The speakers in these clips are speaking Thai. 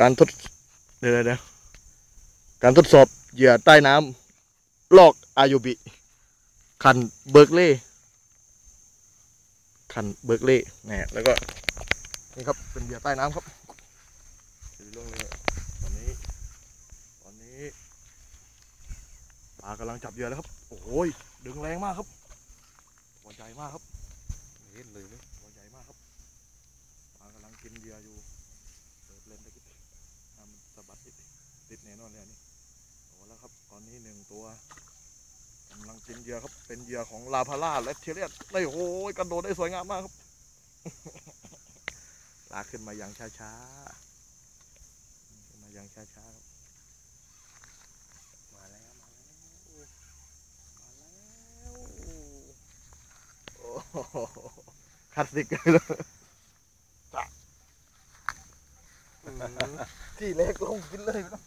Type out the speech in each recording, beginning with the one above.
การทดเดี๋ยวเดี๋ยวการทดสอบเหยื่อใต้น้ำลอกอายุบิ คันเบิร์กเล่คันเบิร์กเล่เนี่ยแล้วก็ นี่ครับ เป็นเหยื่อใต้น้ำครับถือลงเลยตอนนี้ ตอนนี้ปลากำลังจับเหยื่อแล้วครับ โอ้โหยดึงแรงมากครับตัวใหญ่มากครับเห็นเลยไหมตัวใหญ่มากครับปลากำลังกินเหยื่ออยู่เปิดเล่นตะกี้น้ำมันสะบัดติดติดแน่นอนเลยอันนี่โอ้แล้ว ครับ ตอนนี้หนึ่งตัวกำลังกินเหยื่อครับ เป็นเหยื่อของลาพาร่าและเทเลียนได้โอ้ยกระโดดได้สวยงามมากครับ ลากขึ้นมาอย่างช้าๆขึ้นมาอย่างช้าๆครับมาแล้วมาแล้วมาแล้วโอ้โหคลาสสิกเลยจ้ะที่เล็กลงกินเลยไม่ต้อง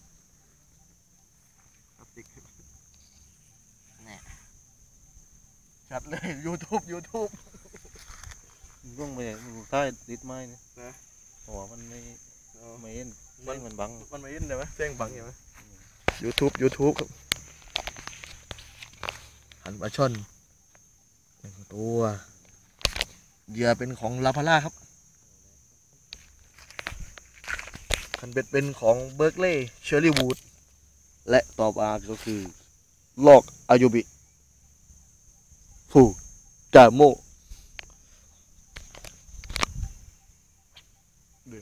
คลาสสิกแน่ ชัดเลย YouTube YouTube ร่วงไปเนี่ยมันใต้ติดไม้เนี่ยนะหัวมันไม่อ๋อไม่เห็นแส้งมันบัง มันไม่ยินใช่ไหมแจ้งบังใช่ไหม YouTube YouTube ครับหันปลาช่อนหนึ่งตัวเหยื่อเป็นของลาพาร่าครับคันเบ็ดเป็นของเบิร์กเล่เชอร์รี่วูดและต่อมาก็คือลอกอายุบิ phủ trả mộ để